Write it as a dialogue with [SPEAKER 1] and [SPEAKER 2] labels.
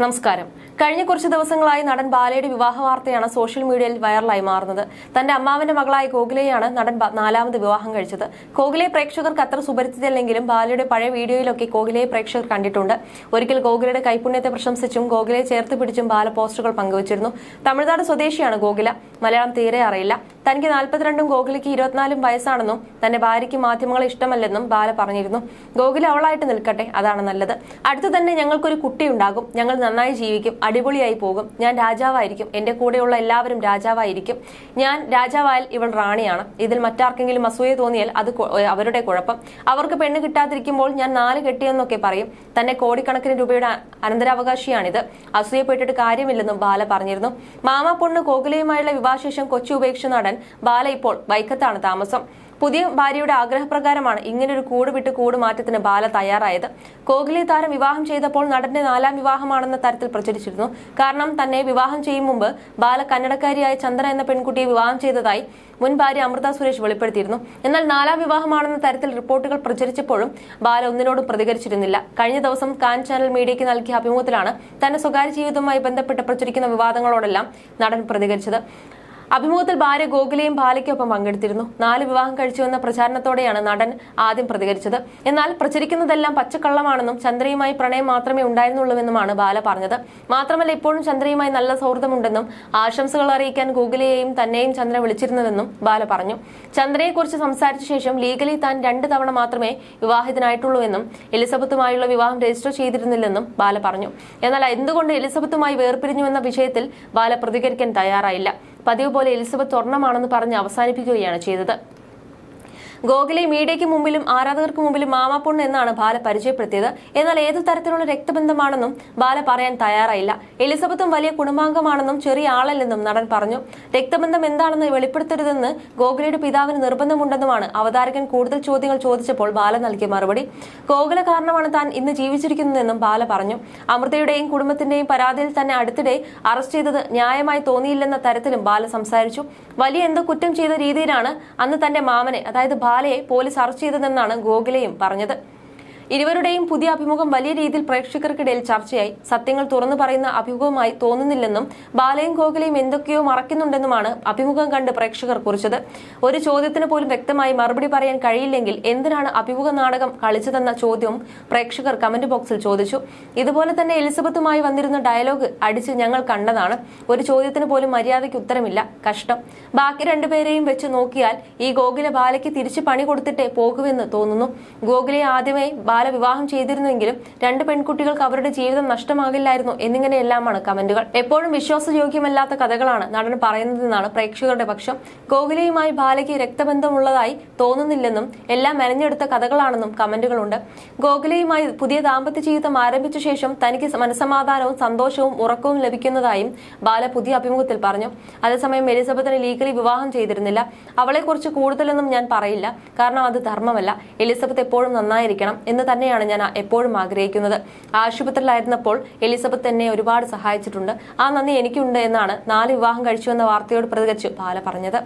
[SPEAKER 1] നമസ്കാരം. കഴിഞ്ഞ കുറച്ച് ദിവസങ്ങളായി നടൻ ബാലയുടെ വിവാഹ വാർത്തയാണ് സോഷ്യൽ മീഡിയയിൽ വൈറലായി മാറുന്നത്. തന്റെ അമ്മാവന്റെ മകളായ കോഗിലയാണ് നടൻ നാലാമത് വിവാഹം കഴിച്ചത്. കോകിലയെ പ്രേക്ഷകർക്ക് അത്ര സുപരിചിതല്ലെങ്കിലും ബാലയുടെ പഴയ വീഡിയോയിലൊക്കെ കോഗിലയെ പ്രേക്ഷകർ കണ്ടിട്ടുണ്ട്. ഒരിക്കൽ കോകിലയുടെ കൈപുണ്യത്തെ പ്രശംസിച്ചും ഗോകുലയെ ചേർത്ത് പിടിച്ചും ബാല പോസ്റ്ററുകൾ പങ്കുവച്ചിരുന്നു. തമിഴ്നാട് സ്വദേശിയാണ് ഗോകുല മലയാളം തീരെ അറിയില്ല. തനിക്ക് നാൽപ്പത്തിരണ്ടും ഗോകുലയ്ക്ക് ഇരുപത്തിനാലും വയസ്സാണെന്നും തന്റെ ഭാര്യയ്ക്ക് മാധ്യമങ്ങളെ ഇഷ്ടമല്ലെന്നും ബാല പറഞ്ഞിരുന്നു. ഗോകുല അവളായിട്ട് നിൽക്കട്ടെ അതാണ് നല്ലത്. അടുത്തു തന്നെ ഞങ്ങൾക്കൊരു കുട്ടിയുണ്ടാകും. ഞങ്ങൾ നന്നായി ജീവിക്കും അടിപൊളിയായി പോകും. ഞാൻ രാജാവായിരിക്കും. എന്റെ കൂടെയുള്ള എല്ലാവരും രാജാവായിരിക്കും. ഞാൻ രാജാവായാൽ ഇവൾ റാണിയാണ്. ഇതിൽ മറ്റാർക്കെങ്കിലും അസൂയ തോന്നിയാൽ അത് അവരുടെ കുഴപ്പം. അവർക്ക് പെണ്ണ് കിട്ടാതിരിക്കുമ്പോൾ ഞാൻ നാല് കെട്ടിയെന്നൊക്കെ പറയും. തന്നെ കോടിക്കണക്കിന് രൂപയുടെ അനന്തരാവകാശിയാണിത്. അസൂയപ്പെട്ടിട്ട് കാര്യമില്ലെന്നും ബാല പറഞ്ഞിരുന്നു. മാമ പൊണ്ണ് കോകുലയുമായുള്ള വിവാഹശേഷം കൊച്ചി ഉപേക്ഷിച്ച നടൻ ബാല ഇപ്പോൾ വൈക്കത്താണ് താമസം. പുതിയ ഭാര്യയുടെ ആഗ്രഹപ്രകാരമാണ് ഇങ്ങനൊരു കൂട് വിട്ട് കൂട് മാറ്റത്തിന് ബാല തയ്യാറായത്. കോഹ്ലി താരം വിവാഹം ചെയ്തപ്പോൾ നടന്റെ നാലാം വിവാഹമാണെന്ന തരത്തിൽ പ്രചരിച്ചിരുന്നു. കാരണം തന്നെ വിവാഹം ചെയ്യും മുമ്പ് ബാല കന്നഡക്കാരിയായ ചന്ദ്ര എന്ന പെൺകുട്ടിയെ വിവാഹം ചെയ്തതായി മുൻ ഭാര്യ അമൃത സുരേഷ് വെളിപ്പെടുത്തിയിരുന്നു. എന്നാൽ നാലാം വിവാഹമാണെന്ന തരത്തിൽ റിപ്പോർട്ടുകൾ പ്രചരിച്ചപ്പോഴും ബാല ഒന്നിനോടും പ്രതികരിച്ചിരുന്നില്ല. കഴിഞ്ഞ ദിവസം കാൻ ചാനൽ മീഡിയയ്ക്ക് നൽകിയ അഭിമുഖത്തിലാണ് തന്റെ സ്വകാര്യ ജീവിതവുമായി ബന്ധപ്പെട്ട് പ്രചരിക്കുന്ന വിവാദങ്ങളോടെല്ലാം നടൻ പ്രതികരിച്ചത്. അഭിമുഖത്തിൽ ഭാര്യ ഗോകുലയും ബാലയ്ക്കൊപ്പം പങ്കെടുത്തിരുന്നു. നാല് വിവാഹം കഴിച്ചുവെന്ന പ്രചാരണത്തോടെയാണ് നടൻ ആദ്യം പ്രതികരിച്ചത്. എന്നാൽ പ്രചരിക്കുന്നതെല്ലാം പച്ചക്കള്ളമാണെന്നും ചന്ദ്രയുമായി പ്രണയം മാത്രമേ ഉണ്ടായിരുന്നുള്ളൂവെന്നുമാണ് ബാല പറഞ്ഞത്. മാത്രമല്ല ഇപ്പോഴും ചന്ദ്രയുമായി നല്ല സൗഹൃദമുണ്ടെന്നും ആശംസകൾ അറിയിക്കാൻ ഗോകുലയെയും തന്നെയും ചന്ദ്ര വിളിച്ചിരുന്നതെന്നും ബാല പറഞ്ഞു. ചന്ദ്രയെക്കുറിച്ച് സംസാരിച്ച ശേഷം ലീഗലി താൻ രണ്ട് തവണ മാത്രമേ വിവാഹിതനായിട്ടുള്ളൂവെന്നും എലിസബത്തുമായുള്ള വിവാഹം രജിസ്റ്റർ ചെയ്തിരുന്നില്ലെന്നും ബാല പറഞ്ഞു. എന്നാൽ എന്തുകൊണ്ട് എലിസബത്തുമായി വേർപിരിഞ്ഞുവെന്ന വിഷയത്തിൽ ബാല പ്രതികരിക്കാൻ തയ്യാറായില്ല. പതിവ് പോലെ എലിസബത്ത് സ്വർണമാണെന്ന് പറഞ്ഞ് അവസാനിപ്പിക്കുകയാണ് ചെയ്തത്. ഗോഖലെ മീഡിയയ്ക്ക് മുമ്പിലും ആരാധകർക്ക് മുമ്പിലും മാമാപ്പൊണ്ണ് എന്നാണ് ബാല പരിചയപ്പെടുത്തിയത്. എന്നാൽ ഏതു തരത്തിലുള്ള രക്തബന്ധമാണെന്നും ബാല പറയാൻ തയ്യാറായില്ല. എലിസബത്തും വലിയ കുടുംബാംഗമാണെന്നും ചെറിയ ആളല്ലെന്നും നടൻ പറഞ്ഞു. രക്തബന്ധം എന്താണെന്ന് വെളിപ്പെടുത്തരുതെന്ന് ഗോഖലയുടെ പിതാവിന് നിർബന്ധമുണ്ടെന്നുമാണ് അവതാരകൻ കൂടുതൽ ചോദ്യങ്ങൾ ചോദിച്ചപ്പോൾ ബാല നൽകിയ മറുപടി. ഗോകുല കാരണമാണ് താൻ ഇന്ന് ജീവിച്ചിരിക്കുന്നതെന്നും ബാല പറഞ്ഞു. അമൃതയുടെയും കുടുംബത്തിന്റെയും പരാതിയിൽ തന്നെ അടുത്തിടെ അറസ്റ്റ് ചെയ്തത് ന്യായമായി തോന്നിയില്ലെന്ന തരത്തിലും ബാല സംസാരിച്ചു. വലിയ എന്തോ കുറ്റം ചെയ്ത രീതിയിലാണ് അന്ന് തന്റെ മാമനെ അതായത് ബാലയെ പോലീസ് അറസ്റ്റ് ചെയ്തതെന്നാണ് ഗോഖലയും പറഞ്ഞത്. ഇരുവരുടെയും പുതിയ അഭിമുഖം വലിയ രീതിയിൽ പ്രേക്ഷകർക്കിടയിൽ ചർച്ചയായി. സത്യങ്ങൾ തുറന്നു പറയുന്ന അഭിമുഖമായി തോന്നുന്നില്ലെന്നും ബാലയും ഗോകുലയും എന്തൊക്കെയോ മറക്കുന്നുണ്ടെന്നുമാണ് അഭിമുഖം കണ്ട് പ്രേക്ഷകർ കുറിച്ചത്. ഒരു ചോദ്യത്തിന് പോലും വ്യക്തമായി മറുപടി പറയാൻ കഴിയില്ലെങ്കിൽ എന്തിനാണ് അഭിമുഖ നാടകം കളിച്ചതെന്ന ചോദ്യവും പ്രേക്ഷകർ കമന്റ് ബോക്സിൽ ചോദിച്ചു. ഇതുപോലെ തന്നെ എലിസബത്തുമായി വന്നിരുന്ന ഡയലോഗ് അടിച്ച് ഞങ്ങൾ കണ്ടതാണ്. ഒരു ചോദ്യത്തിന് പോലും മര്യാദയ്ക്ക് ഉത്തരമില്ല. കഷ്ടം. ബാക്കി രണ്ടുപേരെയും വെച്ച് നോക്കിയാൽ ഈ ഗോകുല ബാലയ്ക്ക് തിരിച്ച് പണി കൊടുത്തിട്ടേ പോകുമെന്ന് തോന്നുന്നു. ഗോകുലയെ ആദ്യമേ ബാല വിവാഹം ചെയ്തിരുന്നെങ്കിലും രണ്ട് പെൺകുട്ടികൾക്ക് അവരുടെ ജീവിതം നഷ്ടമാകില്ലായിരുന്നു എന്നിങ്ങനെയെല്ലാമാണ് കമന്റുകൾ. എപ്പോഴും വിശ്വാസയോഗ്യമല്ലാത്ത കഥകളാണ് നടൻ പറയുന്നതെന്നാണ് പ്രേക്ഷകരുടെ പക്ഷം. ഗോകുലയുമായി ബാലയ്ക്ക് രക്തബന്ധമുള്ളതായി തോന്നുന്നില്ലെന്നും എല്ലാം മെനഞ്ഞെടുത്ത കഥകളാണെന്നും കമന്റുകളുണ്ട്. ഗോകുലയുമായി പുതിയ ദാമ്പത്യ ജീവിതം ആരംഭിച്ച ശേഷം തനിക്ക് മനസമാധാനവും സന്തോഷവും ഉറക്കവും ലഭിക്കുന്നതായും ബാല പുതിയ അഭിമുഖത്തിൽ പറഞ്ഞു. അതേസമയം എലിസബത്തിനെ ലീഗലി വിവാഹം ചെയ്തിരുന്നില്ല. അവളെക്കുറിച്ച് കൂടുതലൊന്നും ഞാൻ പറയില്ല. കാരണം അത് ധർമ്മമല്ല. എലിസബത്ത് എപ്പോഴും നന്നായിരിക്കണം എന്ന് തന്നെയാണ് ഞാൻ എപ്പോഴും ആഗ്രഹിക്കുന്നത്. ആശുപത്രിയിലായിരുന്നപ്പോൾ എലിസബത്ത് എന്നെ ഒരുപാട് സഹായിച്ചിട്ടുണ്ട്. ആ നന്ദി എനിക്കുണ്ട് എന്നാണ് നാല് വിവാഹം കഴിച്ചു എന്ന വാർത്തയോട് പ്രതികരിച്ച് ബാല പറഞ്ഞത്.